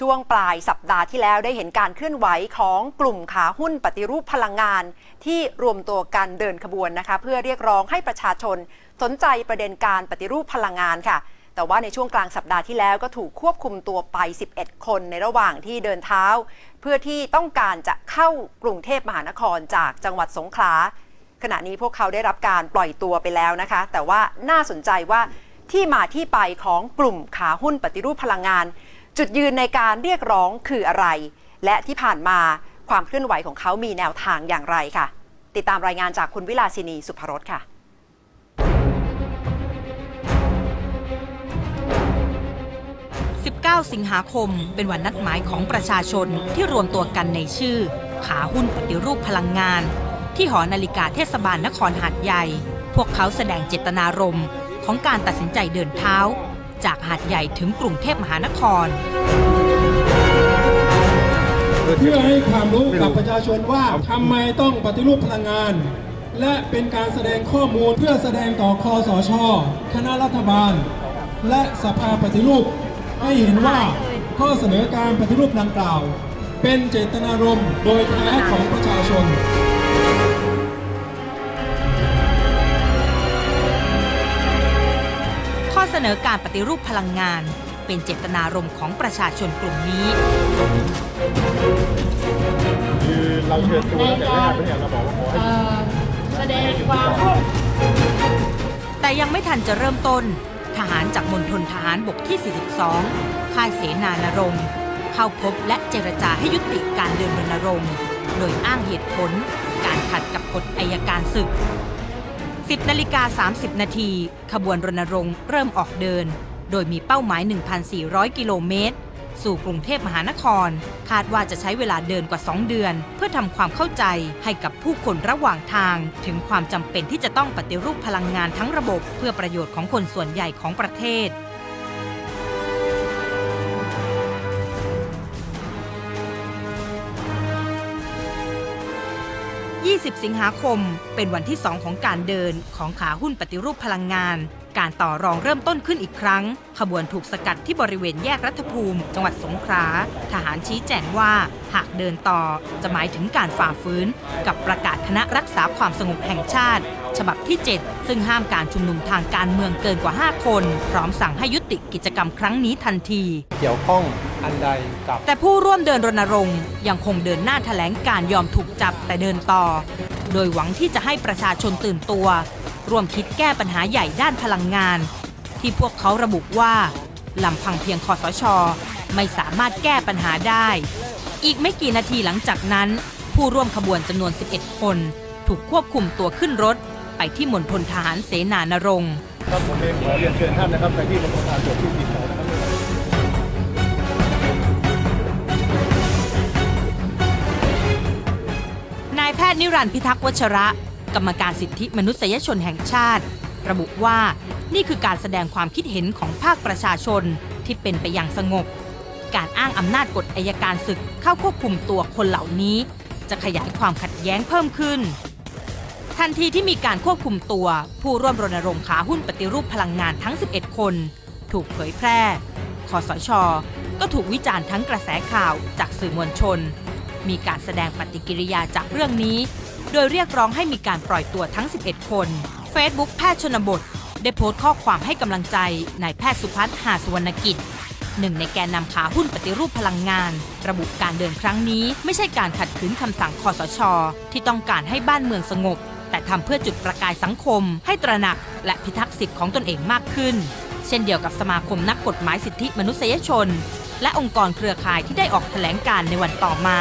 ช่วงปลายสัปดาห์ที่แล้วได้เห็นการเคลื่อนไหวของกลุ่มขาหุ้นปฏิรูปพลังงาน ที่รวมตัวกันเดินขบวนนะคะ เพื่อเรียกร้องให้ประชาชน สนใจประเด็นการปฏิรูปพลังงานค่ะ แต่ว่าในช่วงกลางสัปดาห์ที่แล้วก็ถูกควบคุมตัวไป 11 คนในระหว่างที่เดินเท้า เพื่อที่ต้องการจะเข้ากรุงเทพมหานครจากจังหวัดสงขลาขณะนี้พวกเขาได้รับการปล่อยตัวไปแล้วนะคะ แต่ว่าน่าสนใจว่าที่มาที่ไปของกลุ่มขาหุ้นปฏิรูปพลังงาน จุดยืนในการเรียกร้องคืออะไร และที่ผ่านมาความเคลื่อนไหวของเขามีแนวทางอย่างไรค่ะ ติดตามรายงานจากคุณวิลาสินีสุภรสค่ะ19 สิงหาคม เป็นวันนัดหมายของประชาชนที่รวมตัวกันในชื่อ ขาหุ้นปฏิรูปพลังงาน ที่หอนาฬิกาเทศบาลนครหาดใหญ่ พวกเขาแสดงเจตนารมณ์ของการตัดสินใจเดินเท้า จากหาดใหญ่ถึงกรุงเทพมหานคร เพื่อให้ความรู้กับประชาชนว่าทำไมต้องปฏิรูปพลังงาน และเป็นการแสดงข้อมูลเพื่อแสดงต่อคอสช คณะรัฐบาล และสภาปฏิรูป ให้เห็นว่าข้อเสนอการปฏิรูปดังกล่าว เป็นเจตนารมณ์โดยแท้ของประชาชน เสนอการปฏิรูปพลังงาน เป็นเจตนารมณ์ของประชาชนกลุ่มนี้คือเราเชิญตัวตั้งแต่แรกแล้วเนี่ยเราบอกว่าขอให้เอ่อแสดงความแต่ยังไม่ทันจะเริ่มต้น ทหารจากมณฑลทหารบกที่ 42 ค่ายเสนานรงค์เข้าพบและเจรจาให้ยุติการเดินรณรงค์ โดยอ้างเหตุผล การขัดกับกฎอายการศึก 10นาฬิกา30 นาทีขบวนรณรงค์เริ่มออกเดิน โดยมีเป้าหมาย 1,400 กิโลเมตร สู่กรุงเทพมหานคร คาดว่าจะใช้เวลาเดินกว่า 2 เดือน เพื่อทำความเข้าใจให้กับผู้คนระหว่างทาง ถึงความจำเป็นที่จะต้องปฏิรูปพลังงานทั้งระบบ เพื่อประโยชน์ของคนส่วนใหญ่ของประเทศ 20สิงหาคม เป็นวันที่ 2 ของการเดินของขาหุ้นปฏิรูปพลังงาน การต่อรองเริ่มต้นขึ้นอีกครั้ง ขบวนถูกสกัดที่บริเวณแยกรัฐภูมิ จังหวัดสงขลาทหารชี้แจงว่า หากเดินต่อจะหมายถึงการฝ่าฝืน กับประกาศคณะรักษาความสงบแห่งชาติ ฉบับที่ 7 ซึ่งห้ามการชุมนุมทางการเมืองเกินกว่า 5 คน พร้อมสั่งให้ยุติกิจกรรมครั้งนี้ทันที เกี่ยวข้อง อันใดกับ แต่ผู้ร่วมเดินรณรงค์ยังคงเดินหน้าแถลงการยอมถูกจับแต่เดินต่อ โดยหวังที่จะให้ประชาชนตื่นตัว ร่วมคิดแก้ปัญหาใหญ่ด้านพลังงาน ที่พวกเขาระบุว่าลำพังเพียงคอสช ไม่สามารถแก้ปัญหาได้ อีกไม่กี่นาทีหลังจากนั้น ผู้ร่วมขบวนจำนวน 11 คน ถูกควบคุมตัวขึ้นรถ ไปที่มณฑลทหารเสนานรงค์ ครับผมเองขอเรียนเชิญท่านนะครับไปที่มณฑลทหารบกที่ติดต่อ ทย์นิรันดร์พิทักษ์วัชระ กรรมการสิทธิมนุษยชนแห่งชาติ ระบุว่านี่คือการแสดงความคิดเห็นของภาคประชาชนที่เป็นไปอย่างสงบ การอ้างอำนาจกฎอายการศึกเข้าควบคุมตัวคนเหล่านี้ จะขยายความขัดแย้งเพิ่มขึ้น ทันทีที่มีการควบคุมตัว ผู้ร่วมรณรงค์ขาหุ้นปฏิรูปพลังงานทั้ง 11 คน ถูกเผยแพร่คอสช ก็ถูกวิจารณ์ทั้งกระแสข่าวจากสื่อมวลชน มีการแสดงปฏิกิริยาจากเรื่องนี้ โดยเรียกร้องให้มีการปล่อยตัวทั้ง 11 คน Facebook แพทย์ชนบท ได้โพสต์ข้อความให้กำลังใจนายแพทย์สุพัฒน์หาสุวรรณกิจหนึ่งในแกนนำขาหุ้นปฏิรูปพลังงาน ระบุการเดินครั้งนี้ไม่ใช่การขัดขืนคำสั่งคอสช ที่ต้องการให้บ้านเมืองสงบ แต่ทำเพื่อจุดประกายสังคม ให้ตระหนัก และพิทักษ์สิทธิ์ของตนเองมากขึ้น เช่นเดียวกับสมาคมนักกฎหมายสิทธิมนุษยชน และองค์กรเครือข่ายที่ได้ออกแถลงการในวันต่อมา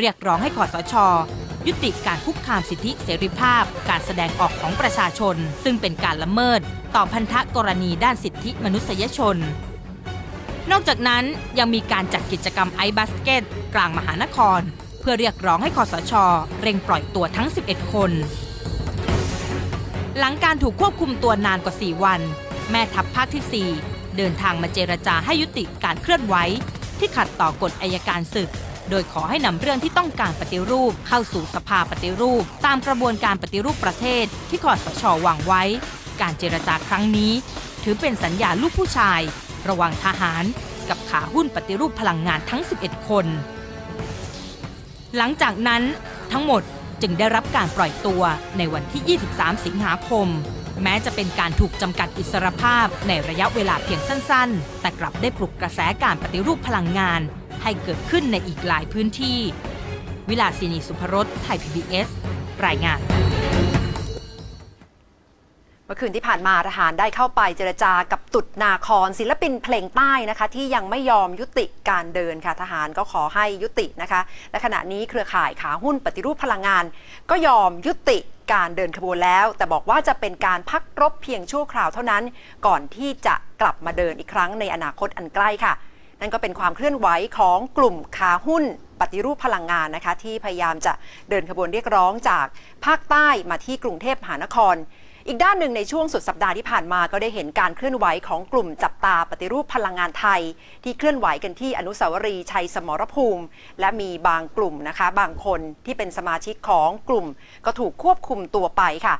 เรียกร้องให้คอสช ยุติการคุกคามสิทธิเสรีภาพ การแสดงออกของประชาชน ซึ่งเป็นการละเมิด ต่อพันธกรณีด้านสิทธิมนุษยชน นอกจากนั้นยังมีการจัดกิจกรรมไอบาสเกตกลางมหานคร เพื่อเรียกร้องให้คอสช เร่งปล่อยตัวทั้ง 11 คน หลังการถูกควบคุมตัวนานกว่า 4 วัน แม่ทัพภาคที่ 4 เดินทางมาเจรจาให้ยุติการเคลื่อนไหวที่ขัดต่อกฎอายการศึก โดยขอให้นำเรื่องที่ต้องการปฏิรูป เข้าสู่สภาปฏิรูป ตามกระบวนการปฏิรูปประเทศที่คอสชวางไว้ การเจรจาครั้งนี้ ถือเป็นสัญญาลูกผู้ชาย ระหว่างทหาร กับขาหุ้นปฏิรูปพลังงานทั้ง 11 คน หลังจากนั้นทั้งหมดจึงได้รับการปล่อยตัวในวันที่ 23 สิงหาคม แม้จะเป็นการถูกจำกัดอิสรภาพในระยะเวลาเพียงสั้น ๆ แต่กลับได้ปลุกกระแสการปฏิรูปพลังงาน ให้เกิดขึ้นในอีกหลายพื้นที่ วิลาสินีสุภรสไทย PBS รายงานเมื่อคืนที่ผ่านมาทหารได้เข้าไปเจรจากับตุดนาครศิลปินเพลงใต้นะคะ ที่ยังไม่ยอมยุติการเดินค่ะทหารก็ขอให้ยุตินะคะ และขณะนี้เครือข่ายขาหุ้นปฏิรูปพลังงาน ก็ยอมยุติการเดินขบวนแล้ว แต่บอกว่าจะเป็นการพักรบเพียงชั่วคราวเท่านั้น ก่อนที่จะกลับมาเดินอีกครั้งในอนาคตอันใกล้ค่ะ นั่นก็เป็นความเคลื่อนไหวของกลุ่มขาหุ้นปฏิรูปพลังงานนะคะที่พยายามจะเดินขบวนเรียกร้องจากภาคใต้มาที่กรุงเทพมหานคร อีกด้านหนึ่งในช่วงสุดสัปดาห์ที่ผ่านมาก็ได้เห็นการเคลื่อนไหวของกลุ่มจับตาปฏิรูปพลังงานไทย ที่เคลื่อนไหวกันที่อนุสาวรีย์ชัยสมรภูมิ และมีบางกลุ่มนะคะ บางคนที่เป็นสมาชิกของกลุ่มก็ถูกควบคุมตัวไปค่ะ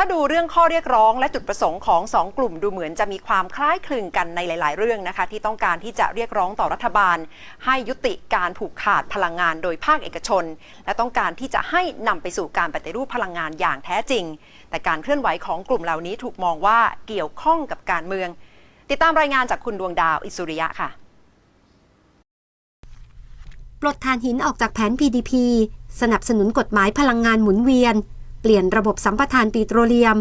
ถ้าดูเรื่องข้อเรียกร้องและจุดประสงค์ของสองกลุ่มดูเหมือนจะมีความคล้ายคลึงกันในหลาย ๆ เรื่องนะคะ ที่ต้องการที่จะเรียกร้องต่อรัฐบาล ให้ยุติการผูกขาดพลังงานโดยภาคเอกชน และต้องการที่จะให้นำไปสู่การปฏิรูปพลังงานอย่างแท้จริง แต่การเคลื่อนไหวของกลุ่มเหล่านี้ถูกมองว่าเกี่ยวข้องกับการเมือง ติดตามรายงานจากคุณดวงดาวอิสุริยะค่ะปลดถ่านหินออกจากแผน PDP สนับสนุนกฎหมายพลังงานหมุนเวียน เปลี่ยนระบบสัมปทานปิโตรเลียม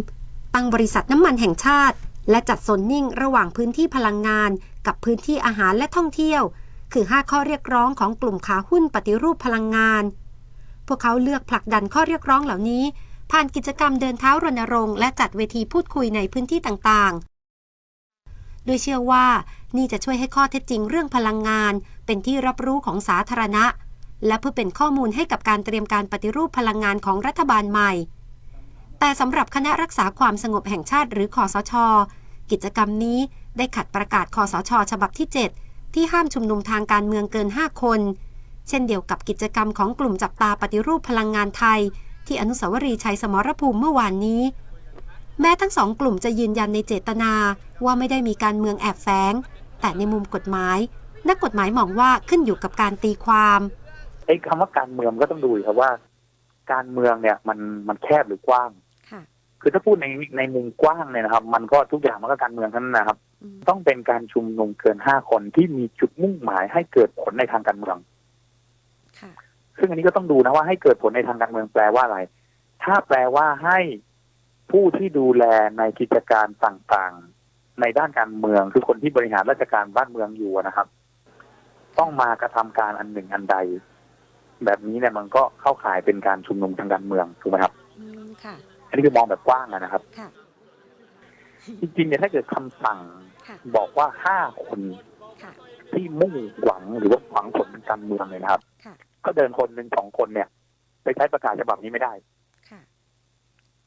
ตั้งบริษัทน้ำมันแห่งชาติ และจัดโซนนิ่งระหว่างพื้นที่พลังงาน กับพื้นที่อาหารและท่องเที่ยว คือ 5 ข้อเรียกร้องของกลุ่มขาหุ้นปฏิรูปพลังงาน พวกเขาเลือกผลักดันข้อเรียกร้องเหล่านี้ ผ่านกิจกรรมเดินเท้ารณรงค์และจัดเวทีพูดคุยในพื้นที่ต่างๆ โดยเชื่อว่านี่จะช่วยให้ข้อเท็จจริงเรื่องพลังงาน เป็นที่รับรู้ของสาธารณะ และเพื่อเป็นข้อมูลให้กับการเตรียมการปฏิรูปพลังงานของรัฐบาลใหม่ แต่สำหรับคณะรักษาความสงบแห่งชาติหรือคอสช กิจกรรมนี้ได้ขัดประกาศคอสช ฉบับที่ 7 ที่ห้ามชุมนุมทางการเมืองเกิน 5 คน เช่นเดียวกับกิจกรรมของกลุ่มจับตาปฏิรูปพลังงานไทย ที่อนุสาวรีย์ชัยสมรภูมิเมื่อวานนี้ แม้ทั้งสองกลุ่มจะยืนยันในเจตนาว่าไม่ได้มีการเมืองแอบแฝงแต่ในมุมกฎหมาย นักกฎหมายมองว่าขึ้นอยู่กับการตีความ ไอ้คำว่าการเมืองก็ต้องดูอีกครับว่า การเมืองเนี่ยมันมันแคบหรือกว้างค่ะคือถ้าพูดในในมุมกว้างเนี่ยนะครับ มันก็ทุกอย่างมันก็การเมืองทั้งนั้นนะครับอืมต้องเป็นการชุมนุมเกินห้าคนที่มีจุดมุ่งหมายให้เกิดผลในทางการเมืองค่ะซึ่งอันนี้ก็ต้องดูนะว่าให้เกิดผลในทางการเมืองแปลว่าอะไร ถ้าแปลว่าให้ผู้ที่ดูแลในกิจการต่างๆ ในด้านการเมืองคือคนที่บริหารราชการบ้านเมืองอยู่นะครับ ต้องมากระทำการอันหนึ่งอันใด แบบนี้เนี่ยมันก็เข้าข่ายเป็นการชุมนุมทางการเมืองถูกไหมครับอืมค่ะ อันนี้คือมองแบบกว้างอะนะครับ ค่ะ จริงๆเนี่ยถ้าเกิดคำสั่งค่ะ บอกว่าห้าคนค่ะ ที่มุ่งหวังหรือว่าหวังผลทางการเมืองเลยนะครับ ค่ะ ก็เดินคนหนึ่งสองคนเนี่ย ไปใช้ประกาศฉบับนี้ไม่ได้ ค่ะ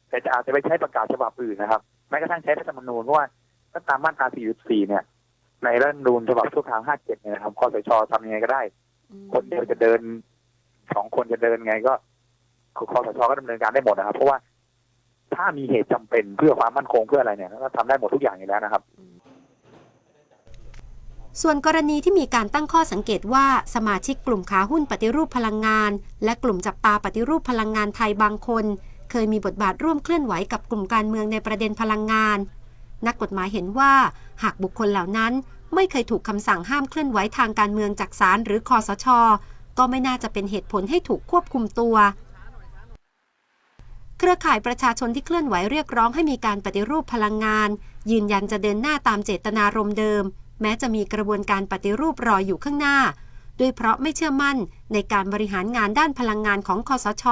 แต่จะอาจจะไปใช้ประกาศฉบับอื่นนะครับแม้กระทั่งใช้รัฐธรรมนูญเพราะว่าถ้าตามมาตรา 44 เนี่ย ในรัฐธรรมนูญฉบับชั่วคราว 57 เนี่ยนะครับคอสชทำยังไงก็ได้ อืมคนเดียวจะเดิน สองคนจะเดินไงก็คอสชก็ดำเนินการได้หมดนะครับ เพราะว่าถ้ามีเหตุจำเป็นเพื่อความมั่นคงเพื่ออะไรเนี่ยก็ทำได้หมดทุกอย่างอยู่แล้วนะครับ ส่วนกรณีที่มีการตั้งข้อสังเกตว่าสมาชิกกลุ่มขาหุ้นปฏิรูปพลังงาน และกลุ่มจับตาปฏิรูปพลังงานไทยบางคน เคยมีบทบาทร่วมเคลื่อนไหวกับกลุ่มการเมืองในประเด็นพลังงาน นักกฎหมายเห็นว่าหากบุคคลเหล่านั้นไม่เคยถูกคำสั่งห้ามเคลื่อนไหวทางการเมืองจากศาลหรือคอสช ก็ไม่น่าจะเป็นเหตุผลให้ถูกควบคุมตัว เครือข่ายประชาชนที่เคลื่อนไหวเรียกร้องให้มีการปฏิรูปพลังงาน ยืนยันจะเดินหน้าตามเจตนารมณ์เดิม แม้จะมีกระบวนการปฏิรูปรออยู่ข้างหน้า ด้วยเพราะไม่เชื่อมั่นในการบริหารงานด้านพลังงานของคอสช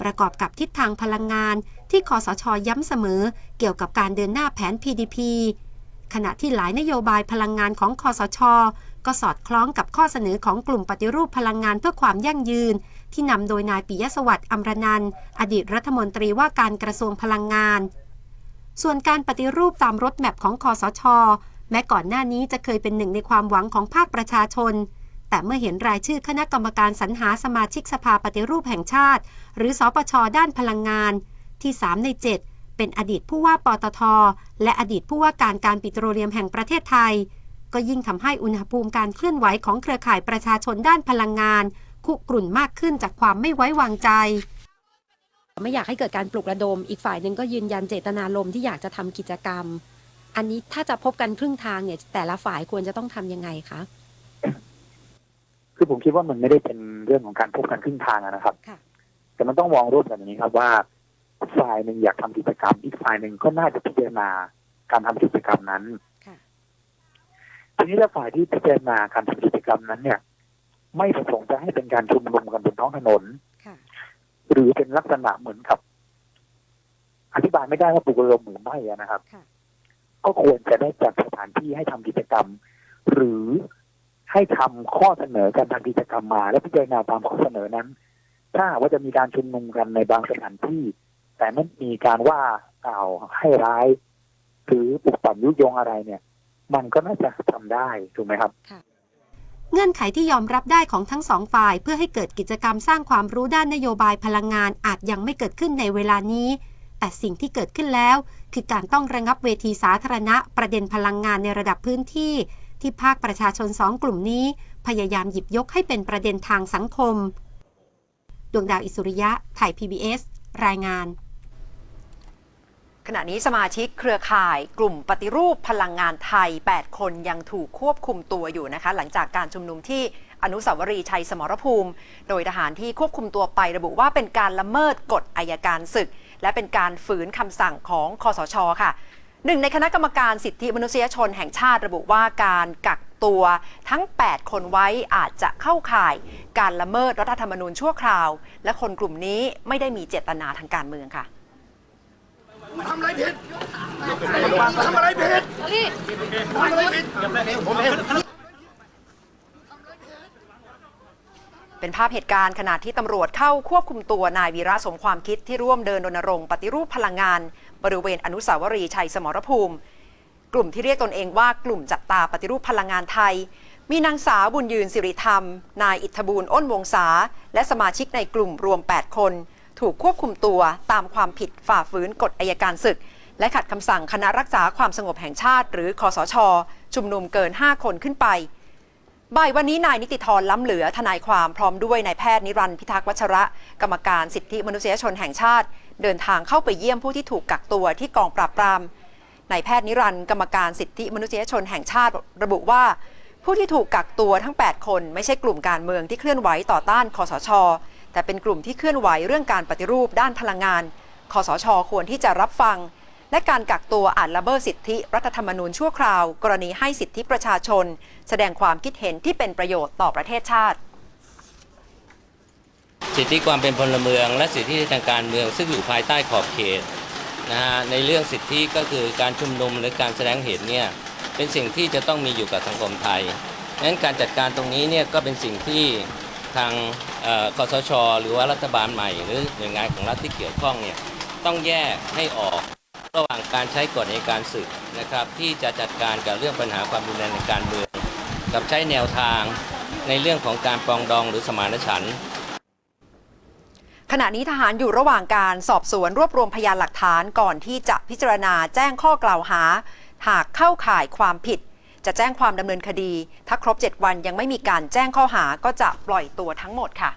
ประกอบกับทิศทางพลังงานที่คอสชย้ำเสมอ เกี่ยวกับการเดินหน้าแผน PDP ขณะที่หลายนโยบายพลังงานของคอสช ก็สอดคล้องกับข้อเสนอของกลุ่มปฏิรูปพลังงานเพื่อความยั่งยืน ที่นำโดยนายปิยสวัสดิ์อมรนันอดีตรัฐมนตรีว่าการกระทรวงพลังงาน ส่วนการปฏิรูปตามรถแมพของคอสช แม้ก่อนหน้านี้จะเคยเป็นหนึ่งในความหวังของภาคประชาชน แต่เมื่อเห็นรายชื่อคณะกรรมการสรรหาสมาชิกสภาปฏิรูปแห่งชาติ หรือสปชด้านพลังงาน ที่ 3 ใน 7 เป็นอดีตผู้ว่าปตท และอดีตผู้ว่าการการปิโตรเลียมแห่งประเทศไทย ก็ยิ่งทำให้อุณหภูมิการเคลื่อนไหวของเครือข่ายประชาชนด้านพลังงาน คุกรุ่นมากขึ้นจากความไม่ไว้วางใจ ไม่อยากให้เกิดการปลุกระดม อีกฝ่ายหนึ่งก็ยืนยันเจตนารมณ์ที่อยากจะทำกิจกรรม อันนี้ถ้าจะพบกันครึ่งทางเนี่ย แต่ละฝ่ายควรจะต้องทำยังไงคะคือผมคิดว่ามันไม่ได้เป็นเรื่องของการพบกันครึ่งทางอะนะครับค่ะแต่มันต้องมองร่วมกันอย่างนี้ครับว่าฝ่ายหนึ่งอยากทำกิจกรรม อีกฝ่ายหนึ่งก็น่าจะพิจารณาการทำกิจกรรมนั้นค่ะ ทีนี้ถ้าฝ่ายที่พิจารณาการทำกิจกรรมนั้น เนี่ย ไม่ประสงค์จะให้เป็นการชุมนุมกันบนท้องถนนค่ะหรือเป็นลักษณะเหมือนกับ อธิบายไม่ได้ว่าปลุกระดมหรือไม่อะนะครับค่ะก็ควรจะได้จัดสถานที่ให้ทำกิจกรรม หรือให้ทำข้อเสนอการทำกิจกรรมมา และพิจารณาตามข้อเสนอนั้น ถ้าหากว่าจะมีการชุมนุมกันในบางสถานที่ แต่ไม่มีการว่ากล่าวให้ร้าย หรือปลุกปั่นยุยงอะไรเนี่ย มันก็น่าจะทำได้ถูกไหมครับเงื่อนไขที่ยอมรับได้ของทั้งสองฝ่าย เพื่อให้เกิดกิจกรรมสร้างความรู้ด้านนโยบายพลังงานอาจยังไม่เกิดขึ้นในเวลานี้ แต่สิ่งที่เกิดขึ้นแล้ว คือการต้องระงับเวทีสาธารณะ ประเด็นพลังงานในระดับพื้นที่ ที่ภาคประชาชนสองกลุ่มนี้ พยายามหยิบยกให้เป็นประเด็นทางสังคม ดวงดาวอิสุริยะ ไทย PBS รายงาน ขณะนี้สมาชิกเครือข่ายกลุ่มปฏิรูปพลังงานไทย 8 คนยังถูกควบคุมตัวอยู่นะคะ หลังจากการชุมนุมที่อนุสาวรีย์ชัยสมรภูมิ โดยทหารที่ควบคุมตัวไประบุว่าเป็นการละเมิดกฎอายการศึก และเป็นการฝืนคำสั่งของคอสชค่ะหนึ่งในคณะกรรมการสิทธิมนุษยชนแห่งชาติระบุว่าการกักตัวทั้ง 8 คนไว้อาจจะเข้าข่าย การละเมิดรัฐธรรมนูญชั่วคราว และคนกลุ่มนี้ไม่ได้มีเจตนาทางการเมืองค่ะ ทำอะไรผิดทำอะไรผิดทำอะไรผิดผมเองเป็นภาพเหตุการณ์ขณะที่ตำรวจเข้าควบคุมตัวนายวีระสมความคิดที่ร่วมเดินรณรงค์ปฏิรูปพลังงาน บริเวณอนุสาวรีย์ชัยสมรภูมิ กลุ่มที่เรียกตนเองว่ากลุ่มจับตาปฏิรูปพลังงานไทย มีนางสาวบุญยืนสิริธรรม นายอิทธบูลอ้นวงศาและสมาชิกในกลุ่มรวม 8 คน ถูกควบคุมตัวตามความผิดฝ่าฝืนกฎอายการศึก และขัดคำสั่งคณะรักษาความสงบแห่งชาติ หรือคอสช ชุมนุมเกิน 5 คนขึ้นไปบ่ายวันนี้นายนิติธรล้ำเหลือทนายความพร้อมด้วยนายแพทย์นิรันดร์พิทักษ์วัชระ กรรมการสิทธิมนุษยชนแห่งชาติ เดินทางเข้าไปเยี่ยมผู้ที่ถูกกักตัวที่กองปราบปรามนายแพทย์นิรันดร์กรรมการสิทธิมนุษยชนแห่งชาติระบุว่า ผู้ที่ถูกกักตัวทั้ง 8 คนไม่ใช่กลุ่มการเมืองที่เคลื่อนไหวต่อต้านคอสช แต่เป็นกลุ่มที่เคลื่อนไหวเรื่องการปฏิรูปด้านพลังงานคอสช ควรที่จะรับฟัง และการกักตัวอ่าจละเมิดสิทธิรัฐธรรมนูญชั่วคราว กรณีให้สิทธิประชาชน แสดงความคิดเห็นที่เป็นประโยชน์ต่อประเทศชาติ สิทธิความเป็นพลเมือง และสิทธิทางการเมืองซึ่งอยู่ภายใต้ขอบเขตนะฮะในเรื่องสิทธิก็คือการชุมนุมหรือการแสดงเห็นเนี่ยเป็นสิ่งที่จะต้องมีอยู่กับสังคมไทยงนั้นการจัดการตรงนี้เนี่ยก็เป็นสิ่งที่ ทางคอสช หรือว่ารัฐบาลใหม่ หรือหน่วยงานของรัฐที่เกี่ยวข้องเนี่ยต้องแยกให้ออกระหว่างการใช้กฎในการศึกนะครับ ที่จะจัดการกับเรื่องปัญหาความรุนแรงในการเมือง กับใช้แนวทางในเรื่องของการปรองดองหรือสมานฉันท์ขณะนี้ทหารอยู่ระหว่างการสอบสวนรวบรวมพยานหลักฐานก่อนที่จะพิจารณาแจ้งข้อกล่าวหา หากเข้าข่ายความผิด จะแจ้งความดำเนินคดี ถ้าครบ 7 วันยังไม่มีการแจ้งข้อหาก็จะปล่อยตัวทั้งหมดค่ะ